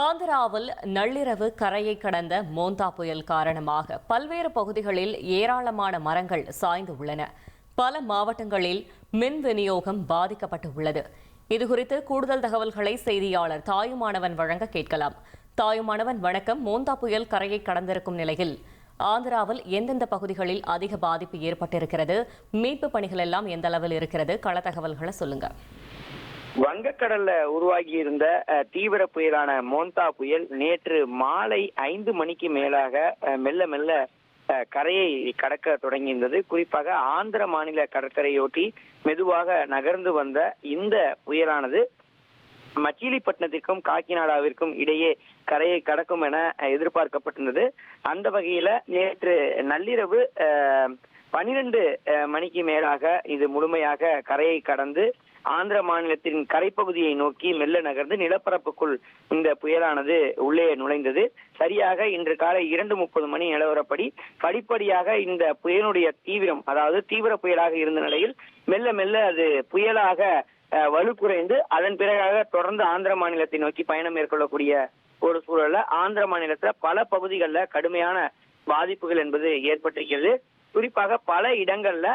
ஆந்திராவில் நள்ளிரவு கரையை கடந்த மோந்தா புயல் காரணமாக பல்வேறு பகுதிகளில் ஏராளமான மரங்கள் சாய்ந்து உள்ளன. பல மாவட்டங்களில் மின் விநியோகம் பாதிக்கப்பட்டு உள்ளது. இதுகுறித்து கூடுதல் தகவல்களை செய்தியாளர் தாயுமானவன் வழங்க கேட்கலாம். தாயுமானவன் வணக்கம். மோந்தா புயல் கரையை கடந்திருக்கும் நிலையில் ஆந்திராவில் எந்தெந்த பகுதிகளில் அதிக பாதிப்பு ஏற்பட்டிருக்கிறது? மீட்பு பணிகள் எல்லாம் எந்த அளவில் இருக்கிறது? கள தகவல்களை சொல்லுங்க. வங்கக்கடல்ல உருவாகி இருந்த தீவிர புயலான மோந்தா புயல் நேற்று மாலை ஐந்து மணிக்கு மேலாக மெல்ல மெல்ல கரையை கடக்க தொடங்கியிருந்தது. குறிப்பாக ஆந்திர மாநில கடற்கரையொட்டி மெதுவாக நகர்ந்து வந்த இந்த புயலானது மச்சிலிப்பட்டினத்திற்கும் காக்கிநாடாவிற்கும் இடையே கரையை கடக்கும் என எதிர்பார்க்கப்பட்டிருந்தது. அந்த வகையில நேற்று நள்ளிரவு பனிரெண்டு மணிக்கு மேலாக இது முழுமையாக கரையை கடந்து ஆந்திர மாநிலத்தின் கரைப்பகுதியை நோக்கி மெல்ல நகர்ந்து நிலப்பரப்புக்குள் இந்த புயலானது உள்ளே நுழைந்தது. சரியாக இன்று காலை இரண்டு முப்பது மணி நிலவரப்படி படிப்படியாக இந்த புயலுடைய தீவிரம் அதாவது தீவிர புயலாக இருந்த நிலையில் மெல்ல மெல்ல அது புயலாக வலுக்குறைந்து அதன் பிறகாக தொடர்ந்து ஆந்திர மாநிலத்தை நோக்கி பயணம் மேற்கொள்ளக்கூடிய ஒரு சூழல்ல ஆந்திர மாநிலத்துல பல பகுதிகளில் கடுமையான பாதிப்புகள் என்பது ஏற்பட்டிருக்கிறது. குறிப்பாக பல இடங்கள்ல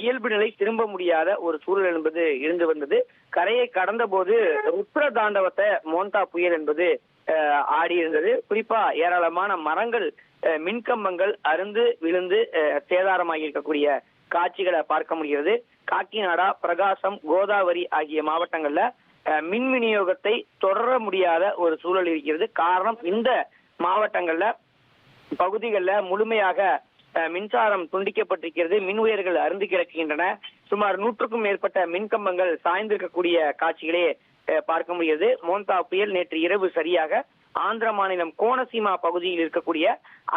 இயல்பு நிலை திரும்ப முடியாத ஒரு சூழல் என்பது இருந்து வந்தது. கரையை கடந்த போது உத்தர தாண்டவத்தை மோந்தா புயல் என்பது ஆடியிருந்தது ஆடி இருந்தது. குறிப்பா ஏராளமான மரங்கள் மின்கம்பங்கள் அருந்து விழுந்து சேதாரமாகி இருக்கக்கூடிய காட்சிகளை பார்க்க முடிகிறது. காக்கிநாடா பிரகாசம் கோதாவரி ஆகிய மாவட்டங்கள்ல மின் விநியோகத்தை தொடர முடியாத ஒரு சூழல் இருக்கிறது. காரணம் இந்த மாவட்டங்கள்ல பகுதிகளில் முழுமையாக மின்சாரம் துண்டிக்கப்பட்டிருக்கிறது. மின் உயர்கள் அருந்து கிடக்கின்றன. சுமார் நூற்றுக்கும் மேற்பட்ட மின்கம்பங்கள் சாய்ந்திருக்கக்கூடிய காட்சிகளே பார்க்க முடிகிறது. மோந்தா புயல் நேற்று இரவு சரியாக ஆந்திர மாநிலம் கோனசீமா பகுதியில் இருக்கக்கூடிய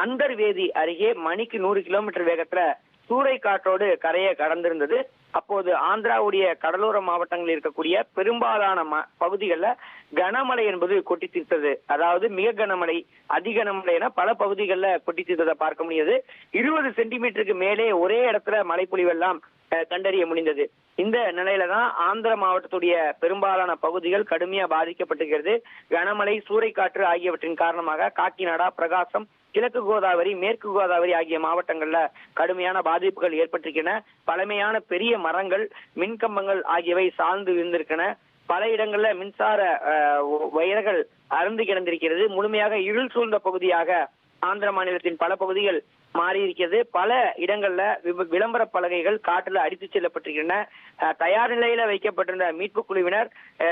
அந்தர்வேதி அருகே மணிக்கு நூறு கிலோமீட்டர் வேகத்துல சூறை காற்றோடு கரையை கடந்திருந்தது. அப்போது ஆந்திராவுடைய கடலோர மாவட்டங்களில் இருக்கக்கூடிய பெரும்பாலான ம- பகுதிகளில் கனமழை என்பது கொட்டி தீர்த்தது. அதாவது மிக கனமழை அதி கனமழை என பல பகுதிகளில் கொட்டி தீர்த்ததை பார்க்க முடியுது. இருபது சென்டிமீட்டருக்கு மேலே ஒரே இடத்துல மழைப்பொழிவெல்லாம் அஹ், கண்டறிய முடிந்தது. இந்த நிலையில தான் ஆந்திர மாவட்டத்துடைய பெரும்பாலான பகுதிகள் கடுமையா பாதிக்கப்பட்டிருக்கிறது. கனமழை சூறைக்காற்று ஆகியவற்றின் காரணமாக காக்கிநாடா பிரகாசம் கிழக்கு கோதாவரி மேற்கு கோதாவரி ஆகிய மாவட்டங்கள்ல கடுமையான பாதிப்புகள் ஏற்பட்டிருக்கின்றன பழமையான பெரிய மரங்கள் மின்கம்பங்கள் ஆகியவை சார்ந்து விழுந்திருக்கின்றன பல இடங்கள்ல மின்சார வயர்கள் அருந்து கிடந்திருக்கிறது. முழுமையாக இருள் சூழ்ந்த பகுதியாக ஆந்திர மாநிலத்தின் பல பகுதிகள் மாறி இருக்கிறது பல இடங்கள்ல விளம்பர பலகைகள் காட்டுல அடித்துச் செல்லப்பட்டிருக்கின்றன தயார் நிலையில வைக்கப்பட்டிருந்த மீட்பு குழுவினர்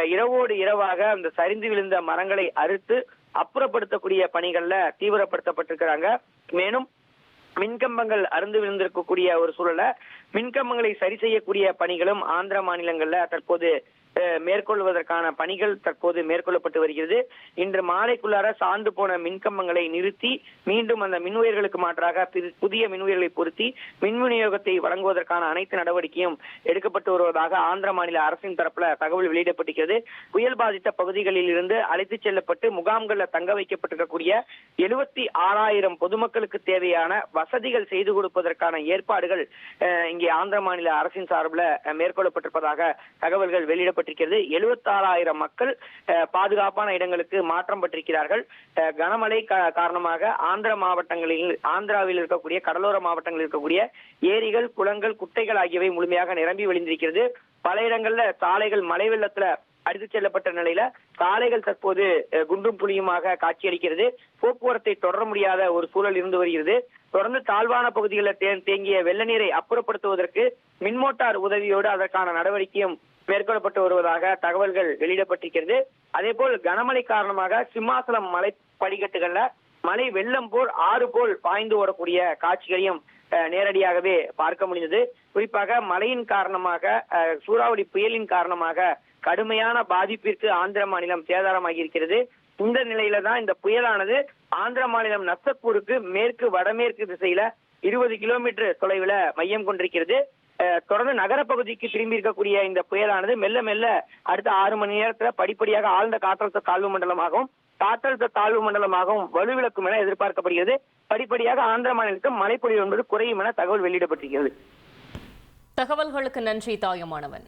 இரவோடு இரவாக அந்த சரிந்து விழுந்த மரங்களை அறுத்து அப்புறப்படுத்தக்கூடிய பணிகள்ல தீவிரப்படுத்தப்பட்டிருக்கிறாங்க. மேலும் மின்கம்பங்கள் அருந்து விழுந்திருக்கக்கூடிய ஒரு சூழல மின்கம்பங்களை சரி செய்யக்கூடிய பணிகளும் ஆந்திர மாநிலங்கள்ல தற்போது மேற்கொள்வதற்கான பணிகள் தற்போது மேற்கொள்ளப்பட்டு வருகிறது. இன்று மாலைக்குள்ளார சார்ந்து போன மின்கம்பங்களை நிறுத்தி மீண்டும் அந்த மின் உயர்களுக்கு மாற்றாக புதிய மின் உயர்களை பொருத்தி மின் விநியோகத்தை வழங்குவதற்கான அனைத்து நடவடிக்கையும் எடுக்கப்பட்டு வருவதாக ஆந்திர மாநில அரசின் தரப்புல தகவல் வெளியிடப்பட்டிருக்கிறது. புயல் பாதித்த பகுதிகளில் இருந்து அழைத்துச் செல்லப்பட்டு முகாம்களில் தங்க வைக்கப்பட்டிருக்கக்கூடிய எழுபத்தி ஆறாயிரம் பொதுமக்களுக்கு தேவையான வசதிகள் செய்து கொடுப்பதற்கான ஏற்பாடுகள் இங்கே ஆந்திர மாநில அரசின் சார்பில் மேற்கொள்ளப்பட்டிருப்பதாக தகவல்கள் வெளியிடப்பட்டு வெளியிடப்பட்டிருக்கிறது எழுபத்தாறாயிரம் மக்கள் பாதுகாப்பான இடங்களுக்கு மாற்றம் பெற்றிருக்கிறார்கள். கனமழை காரணமாக ஆந்திர மாவட்டங்களில் ஆந்திராவில் இருக்கக்கூடிய கடலோர மாவட்டங்களில் இருக்கக்கூடிய ஏரிகள் குளங்கள் குட்டைகள் ஆகியவை முழுமையாக நிரம்பி வழிந்திருக்கிறது. பல இடங்கள்ல சாலைகள் மழை வெள்ளத்துல அடித்துச் செல்லப்பட்ட நிலையில சாலைகள் தற்போது குண்டும் புளியுமாக காட்சியளிக்கிறது. போக்குவரத்தை தொடர முடியாத ஒரு சூழல் இருந்து வருகிறது. தொடர்ந்து தாழ்வான பகுதிகளில் தேங்கிய வெள்ள நீரை அப்புறப்படுத்துவதற்கு மின்மோட்டார் உதவியோடு அதற்கான நடவடிக்கையும் மேற்கொள்ளப்பட்டு வருவதாக தகவல்கள் வெளியிடப்பட்டிருக்கிறது. அதே போல் கனமழை காரணமாக சிம்மாசலம் மலை படிக்கட்டுகள்ல மலை வெள்ளம் போல் ஆறு போல் பாய்ந்து ஓடக்கூடிய காட்சிகளையும் நேரடியாகவே பார்க்க முடிந்தது. குறிப்பாக மழையின் காரணமாக சூறாவளி புயலின் காரணமாக கடுமையான பாதிப்பிற்கு ஆந்திர மாநிலம் சேதாரமாகி இருக்கிறது இந்த நிலையில தான் இந்த புயலானது ஆந்திர மாநிலம் நசப்பூருக்கு மேற்கு வடமேற்கு திசையில இருபது கிலோமீட்டர் தொலைவில் மையம் கொண்டிருக்கிறது. தொடர்ந்து நகரப்பகுதிக்கு திரும்பி இருக்கக்கூடிய இந்த புயலானது மெல்ல மெல்ல அடுத்த ஆறு மணி நேரத்துல படிப்படியாக ஆழ்ந்த காற்றழுத்த தாழ்வு மண்டலமாகவும் காற்றழுத்த தாழ்வு மண்டலமாகவும் வலுவிழக்கும் என எதிர்பார்க்கப்படுகிறது. படிப்படியாக ஆந்திர மாநிலத்தில் மழைப்பொழிவு என்பது குறையும் என தகவல் வெளியிடப்பட்டிருக்கிறது. தகவல்களுக்கு நன்றி தாயமானவன்.